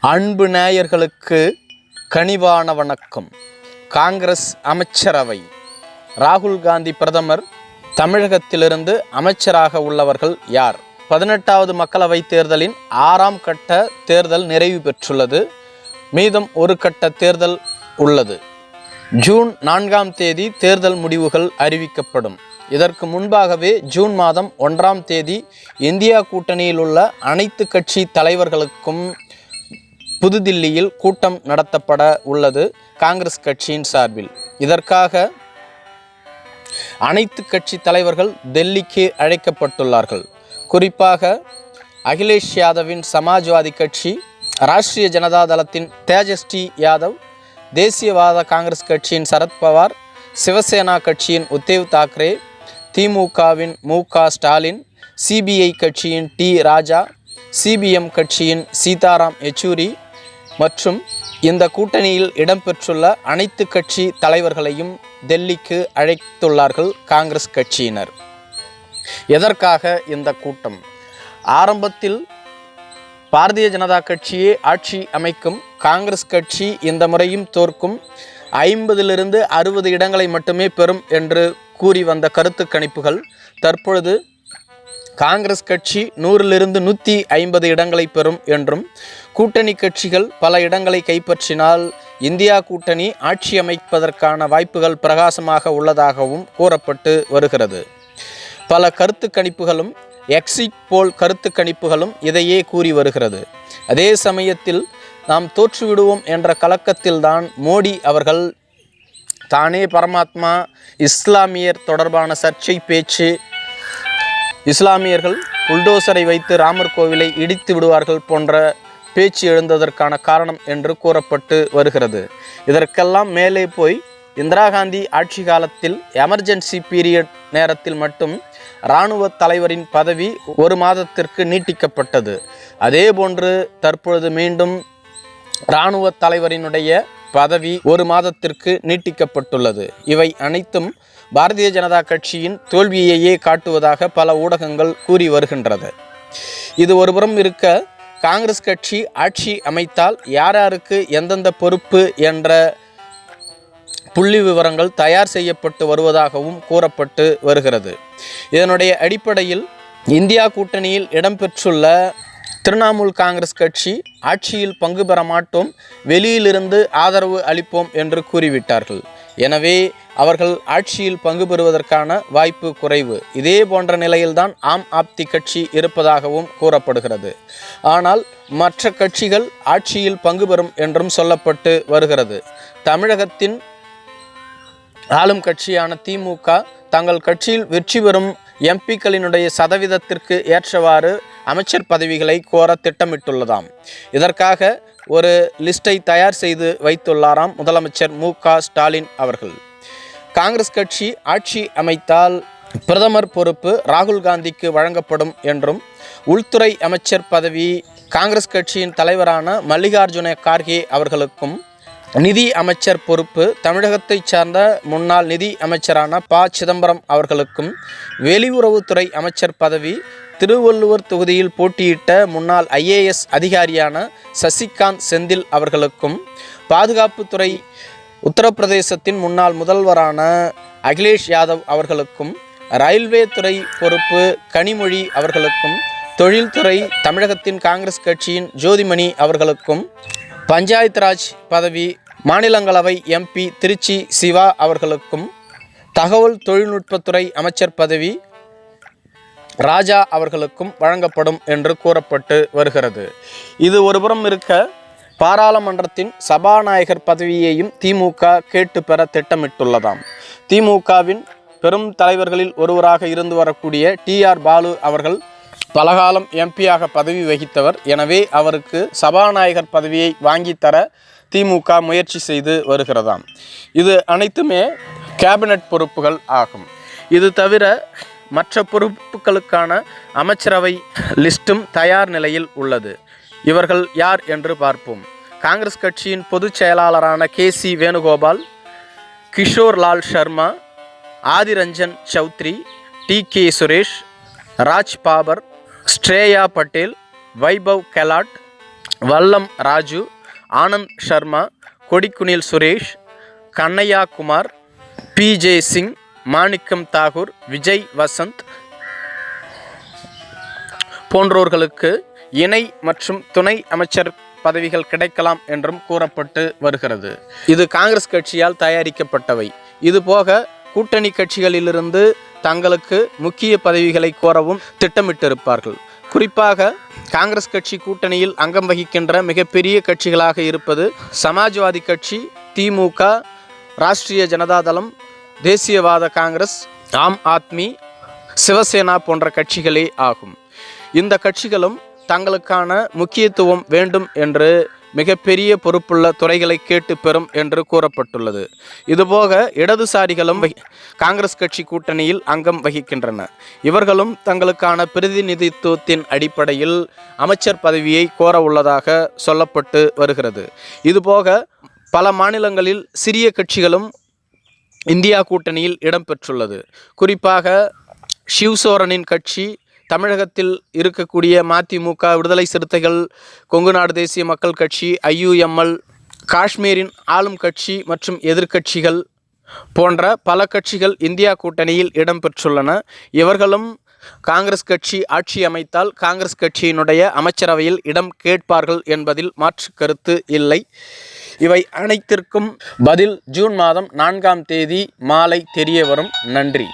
அன்பு நேயர்களுக்கு கனிவான வணக்கம். காங்கிரஸ் அமைச்சரவை. ராகுல் காந்தி பிரதமர் தமிழகத்திலிருந்து அமைச்சராக உள்ளவர்கள் யார்? பதினெட்டாவது மக்களவைத் தேர்தலின் ஆறாம் கட்ட தேர்தல் நிறைவு பெற்றுள்ளது. மீதம் ஒரு கட்ட தேர்தல் உள்ளது. ஜூன் நான்காம் தேதி தேர்தல் முடிவுகள் அறிவிக்கப்படும். இதற்கு முன்பாகவே ஜூன் மாதம் ஒன்றாம் தேதி இந்தியா கூட்டணியில் உள்ள அனைத்து கட்சி தலைவர்களுக்கும் புதுதில்லியில் கூட்டம் நடத்தப்பட உள்ளது காங்கிரஸ் கட்சியின் சார்பில். இதற்காக அனைத்து கட்சி தலைவர்கள் டெல்லிக்கு அழைக்கப்பட்டுள்ளார்கள். குறிப்பாக அகிலேஷ் யாதவின் சமாஜ்வாதி கட்சி ராஷ்டிரிய ஜனதா தளத்தின் தேஜஸ்வி யாதவ் தேசியவாத காங்கிரஸ் கட்சியின் சரத்பவார் சிவசேனா கட்சியின் உத்தேவ் தாக்கரே திமுகவின் மு க ஸ்டாலின் சிபிஐ கட்சியின் டி ராஜா சிபிஎம் கட்சியின் சீதாராம் யெச்சூரி மற்றும் இந்த கூட்டணியில் இடம்பெற்றுள்ள அனைத்து கட்சி தலைவர்களையும் டெல்லிக்கு அழைத்துள்ளார்கள் காங்கிரஸ் கட்சியினர். எதற்காக இந்த கூட்டம்? ஆரம்பத்தில் பாரதிய ஜனதா கட்சியே ஆட்சி அமைக்கும் காங்கிரஸ் கட்சி இந்த முறையும் தோற்கும் ஐம்பதிலிருந்து அறுபது இடங்களை மட்டுமே பெறும் என்று கூறி வந்த கருத்து கணிப்புகள் தற்பொழுது காங்கிரஸ் கட்சி நூறிலிருந்து நூற்றி ஐம்பது இடங்களை பெறும் என்றும் கூட்டணி கட்சிகள் பல இடங்களை கைப்பற்றினால் இந்தியா கூட்டணி ஆட்சி அமைப்பதற்கான வாய்ப்புகள் பிரகாசமாக உள்ளதாகவும் கூறப்பட்டு வருகிறது. பல கருத்து கணிப்புகளும் எக்ஸிட் போல் கருத்து கணிப்புகளும் இதையே கூறி வருகிறது. அதே சமயத்தில் நாம் தோற்றுவிடுவோம் என்ற கலக்கத்தில்தான் மோடி அவர்கள் தானே பரமாத்மா இஸ்லாமியர் தொடர்பான சர்ச்சை பேச்சு இஸ்லாமியர்கள் புல்டோசரை வைத்து ராமர் கோவிலை இடித்து விடுவார்கள் போன்ற பேச்சு எழுந்ததற்கான காரணம் என்று கூறப்பட்டு வருகிறது. இதற்கெல்லாம் மேலே போய் இந்திரா காந்தி ஆட்சி காலத்தில் எமர்ஜென்சி பீரியட் நேரத்தில் மட்டும் இராணுவ தலைவரின் பதவி ஒரு மாதத்திற்கு நீட்டிக்கப்பட்டது. அதேபோன்று தற்பொழுது மீண்டும் இராணுவ தலைவரினுடைய பதவி ஒரு மாதத்திற்கு நீட்டிக்கப்பட்டுள்ளது. இவை அனைத்தும் பாரதிய ஜனதா கட்சியின் தோல்வியையே காட்டுவதாக பல ஊடகங்கள் கூறி வருகின்றது. இது ஒருபுறம் இருக்க காங்கிரஸ் கட்சி ஆட்சி அமைத்தால் யார் யாருக்கு எந்தெந்த பொறுப்பு என்ற புள்ளி விவரங்கள் தயார் செய்யப்பட்டு வருவதாகவும் கூறப்பட்டு வருகிறது. இதனுடைய அடிப்படையில் இந்தியா கூட்டணியில் இடம்பெற்றுள்ள திரிணாமுல் காங்கிரஸ் கட்சி ஆட்சியில் பங்கு பெற மாட்டோம் வெளியிலிருந்து ஆதரவு அளிப்போம் என்று கூறிவிட்டார்கள். எனவே அவர்கள் ஆட்சியில் பங்கு பெறுவதற்கான வாய்ப்பு குறைவு. இதே போன்ற நிலையில்தான் ஆம் ஆப்தி கட்சி இருப்பதாகவும் கூறப்படுகிறது. ஆனால் மற்ற கட்சிகள் ஆட்சியில் பங்கு பெறும் என்றும் சொல்லப்பட்டு வருகிறது. தமிழகத்தின் ஆளும் கட்சியான திமுக தங்கள் கட்சியில் வெற்றி பெறும் எம்பிக்களினுடைய சதவீதத்திற்கு ஏற்றவாறு அமைச்சர் பதவிகளை கோர திட்டமிட்டுள்ளதாம். இதற்காக ஒரு லிஸ்டை தயார் செய்து வைத்துள்ளாராம் முதலமைச்சர் மு க ஸ்டாலின் அவர்கள். காங்கிரஸ் கட்சி ஆட்சி அமைத்தால் பிரதமர் பொறுப்பு ராகுல் காந்திக்கு வழங்கப்படும் என்றும் உள்துறை அமைச்சர் பதவி காங்கிரஸ் கட்சியின் தலைவரான மல்லிகார்ஜுன கார்கே அவர்களுக்கும் நிதி அமைச்சர் பொறுப்பு தமிழகத்தைச் சார்ந்த முன்னாள் நிதி அமைச்சரான ப. சிதம்பரம் அவர்களுக்கும் வெளியுறவுத்துறை அமைச்சர் பதவி திருவள்ளுவர் தொகுதியில் போட்டியிட்ட முன்னாள் ஐஏஎஸ் அதிகாரியான சசிகாந்த் செந்தில் அவர்களுக்கும் பாதுகாப்புத்துறை உத்தரப்பிரதேசத்தின் முன்னாள் முதல்வரான அகிலேஷ் யாதவ் அவர்களுக்கும் ரயில்வே துறை பொறுப்பு கனிமொழி அவர்களுக்கும் தொழில்துறை தமிழகத்தின் காங்கிரஸ் கட்சியின் ஜோதிமணி அவர்களுக்கும் பஞ்சாயத் ராஜ் பதவி மாநிலங்களவை எம்பி திருச்சி சிவா அவர்களுக்கும் தகவல் தொழில்நுட்பத்துறை அமைச்சர் பதவி ராஜா அவர்களுக்கும் வழங்கப்படும் என்று கூறப்பட்டு வருகிறது. இது ஒருபுறம் இருக்க பாராளுமன்றத்தின் சபாநாயகர் பதவியையும் திமுக கேட்டு பெற திட்டமிட்டுள்ளதாம். திமுகவின் பெரும் தலைவர்களில் ஒருவராக இருந்து வரக்கூடிய டிஆர் பாலு அவர்கள் பலகாலம் எம்பியாக பதவி வகித்தவர். எனவே அவருக்கு சபாநாயகர் பதவியை வாங்கித்தர திமுக முயற்சி செய்து வருகிறதாம். இது அனைத்துமே கேபினட் பொறுப்புகள் ஆகும். இது தவிர மற்ற பொறுப்புகளுக்கான அமைச்சரவை லிஸ்டும் தயார் நிலையில் உள்ளது. இவர்கள் யார் என்று பார்ப்போம். காங்கிரஸ் கட்சியின் பொதுச் செயலாளரான K C Venugopal Kishore Lal Sharma Adhiranjan Chowdhury D K Suresh Raj Babbar Shreya Patel Vaibhav Gehlot Vallam Raju Anand Sharma Kodikunnil Suresh Kanhaiya Kumar P J Singh Manickam Tagore Vijay Vasanth போன்றோர்களுக்கு இணை மற்றும் துணை அமைச்சர் பதவிகள் கிடைக்கலாம் என்றும் கூறப்பட்டு வருகிறது. இது காங்கிரஸ் கட்சியால் தயாரிக்கப்பட்டவை. இதுபோக கூட்டணி கட்சிகளிலிருந்து தங்களுக்கு முக்கிய பதவிகளை கோரவும் திட்டமிட்டிருப்பார்கள். குறிப்பாக காங்கிரஸ் கட்சி கூட்டணியில் அங்கம் வகிக்கின்ற மிகப்பெரிய கட்சிகளாக இருப்பது சமாஜ்வாதி கட்சி திமுக ராஷ்டிரிய ஜனதாதளம் தேசியவாத காங்கிரஸ் ஆம் ஆத்மி சிவசேனா போன்ற கட்சிகளே ஆகும். இந்த கட்சிகளும் தங்களுக்கான முக்கியத்துவம் வேண்டும் என்று மிகப்பெரிய பொறுப்புள்ள துறைகளை கேட்டு பெறும் என்று கூறப்பட்டுள்ளது. இதுபோக இடதுசாரிகளும் காங்கிரஸ் கட்சி கூட்டணியில் அங்கம் வகிக்கின்றன. இவர்களும் தங்களுக்கான பிரதிநிதித்துவத்தின் அடிப்படையில் அமைச்சர் பதவியை கோர உள்ளதாக சொல்லப்பட்டு வருகிறது. இதுபோக பல மாநிலங்களில் சிறிய கட்சிகளும் இந்தியா கூட்டணியில் இடம்பெற்றுள்ளது குறிப்பாக சிவ்சோரனின் கட்சி தமிழகத்தில் இருக்கக்கூடிய மதிமுக விடுதலை சிறுத்தைகள் கொங்கு நாடு தேசிய மக்கள் கட்சி ஐயுஎம்எல் காஷ்மீரின் ஆளும் கட்சி மற்றும் எதிர்க்கட்சிகள் போன்ற பல கட்சிகள் இந்தியா கூட்டணியில் இடம்பெற்றுள்ளன இவர்களும் காங்கிரஸ் கட்சி ஆட்சி அமைத்தால் காங்கிரஸ் கட்சியினுடைய அமைச்சரவையில் இடம் கேட்பார்கள் என்பதில் மாற்று கருத்து இல்லை. இவை அனைத்திற்கும் பதில் ஜூன் மாதம் நான்காம் தேதி மாலை தெரிய வரும் நன்றி.